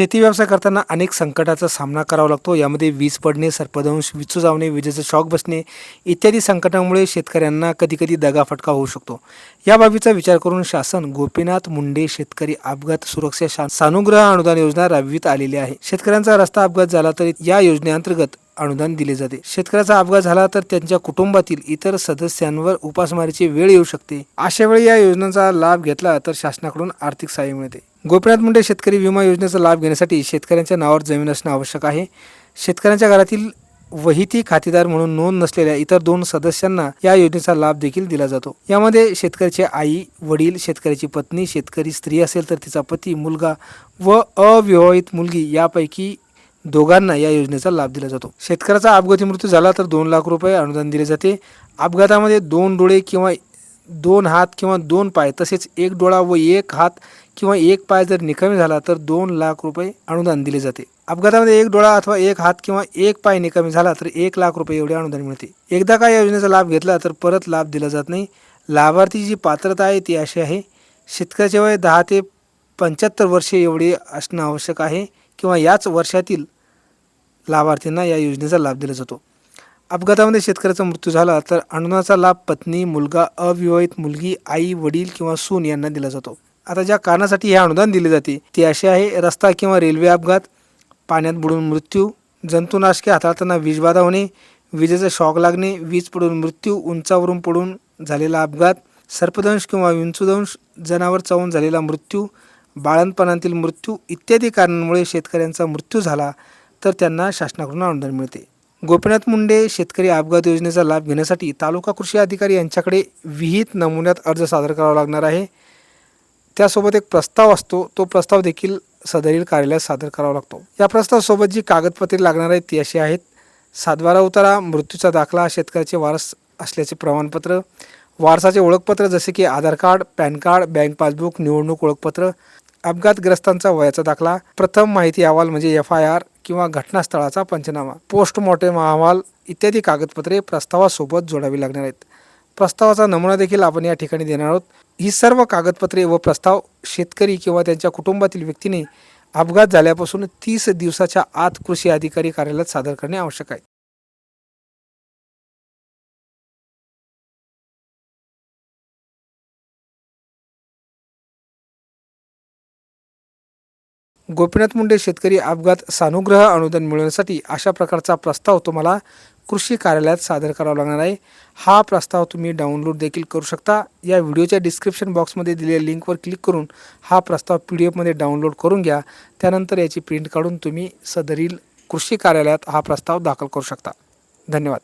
शेती व्यवसाय करताना अनेक संकटाचा सामना करावा लागतो. यामध्ये वीज पडणे सर्पदंश विचू जावणे विजेचा शॉक बसणे इत्यादी संकटामुळे शेतकऱ्यांना कधीकधी दगाफटका होऊ शकतो. या बाबीचा विचार करून शासन गोपीनाथ मुंडे शेतकरी अपघात सुरक्षा सानुग्रह अनुदान योजना राबवित आलेली आहे. शेतकऱ्यांचा रस्ता अपघात झाला तरी या योजनेअंतर्गत अनुदान दिले जाते. शेतकऱ्याचा अपघात झाला तर त्यांच्या कुटुंबातील इतर सदस्यांवर उपासमारीची वेळ येऊ शकते. अशा वेळी या योजनांचा लाभ घेतला तर शासनाकडून आर्थिक सहाय्य मिळते. गोपीनाथ मुंडे शेतकरी विमा योजनेचा लाभ घेण्यासाठी शेतकऱ्यांच्या नावावर जमीन असणं आवश्यक आहे. शेतकऱ्यांच्या घरातील वहिती खातेदार म्हणून नोंद नसलेल्या इतर दोन सदस्यांना या योजनेचा लाभ देखील दिला जातो. यामध्ये शेतकऱ्याचे आई वडील शेतकऱ्याची पत्नी शेतकरी स्त्री असेल तर तिचा पती मुलगा व अविवाहित मुलगी यापैकी दोघांना या योजनेचा लाभ दिला जातो. शेतकऱ्याचा अपघाती मृत्यू झाला तर दोन लाख रुपये अनुदान दिले जाते. अपघातामध्ये दोन डोळे किंवा दोन हात किंवा दोन पाय तसेच एक डोळा व एक हात किंवा एक पाय जर निकामी झाला तर दोन लाख रुपये अनुदान दिले जाते. अपघातामध्ये एक डोळा अथवा एक हात किंवा एक पाय निकामी झाला तर एक लाख रुपये एवढे अनुदान मिळते. एकदा का या योजनेचा लाभ घेतला तर परत लाभ दिला जात नाही. लाभार्थी जी पात्रता आहे ती अशी आहे शेतकऱ्याचे वय दहा ते पंच्याहत्तर वर्षे एवढे असणं आवश्यक आहे किंवा याच वर्षातील लाभार्थींना या योजनेचा लाभ दिला जातो. अपघातामध्ये शेतकऱ्याचा मृत्यू झाला तर अनुदानाचा लाभ पत्नी मुलगा अविवाहित मुलगी आई वडील किंवा सून यांना दिला जातो. आता ज्या कारणासाठी हे अनुदान दिले जाते ते असे आहे रस्ता किंवा रेल्वे अपघात पाण्यात बुडून मृत्यू जंतुनाशके हाताळताना वीजबाधा होणे विजेचा शॉक लागणे वीज पडून मृत्यू उंचावरून पडून झालेला अपघात सर्पदंश किंवा विंचुदंश जनावर चावून झालेला मृत्यू बाळंतपणातील मृत्यू इत्यादी कारणांमुळे शेतकऱ्यांचा मृत्यू झाला तर त्यांना शासनाकडून अनुदान मिळते. गोपीनाथ मुंडे शेतकरी अपघात योजनेचा लाभ घेण्यासाठी तालुका कृषी अधिकारी यांच्याकडे विहित नमुन्यात अर्ज सादर करावा लागणार आहे. त्यासोबत एक प्रस्ताव असतो तो प्रस्ताव देखील सदरील कार्यालयात सादर करावा लागतो. या प्रस्तावासोबत जी कागदपत्रे लागणार आहेत ती अशी आहेत. सातबारा उतारा मृत्यूचा दाखला शेतकऱ्याचे वारस असल्याचे प्रमाणपत्र वारसाचे ओळखपत्र जसे की Aadhaar card PAN card bank passbook निवडणूक ओळखपत्र अपघातग्रस्तांचा वयाचा दाखला प्रथम माहिती अहवाल म्हणजे एफ आय आर किंवा घटनास्थळाचा पंचनामा पोस्टमॉर्टम अहवाल इत्यादी कागदपत्रे प्रस्तावासोबत जोडावी लागणार आहेत. प्रस्तावाचा नमुना देखील आपण या ठिकाणी देणार आहोत. ही सर्व कागदपत्रे व प्रस्ताव शेतकरी किंवा त्यांच्या कुटुंबातील व्यक्तीने अपघात झाल्यापासून तीस दिवसाच्या आत कृषी अधिकारी कार्यालयात सादर करणे आवश्यक आहे. गोपीनाथ मुंडे शेतकरी अपघात सानुग्रह अनुदान मिळवण्यासाठी अशा प्रकारचा प्रस्ताव तुम्हाला कृषी कार्यालयात सादर करावा लागणार आहे. हा प्रस्ताव तुम्ही डाउनलोड देखील करू शकता. या व्हिडिओच्या डिस्क्रिप्शन बॉक्समध्ये दिलेल्या लिंकवर क्लिक करून हा प्रस्ताव पी डी एफमध्ये डाउनलोड करून घ्या. त्यानंतर याची प्रिंट काढून तुम्ही सदरील कृषी कार्यालयात हा प्रस्ताव दाखल करू शकता. धन्यवाद.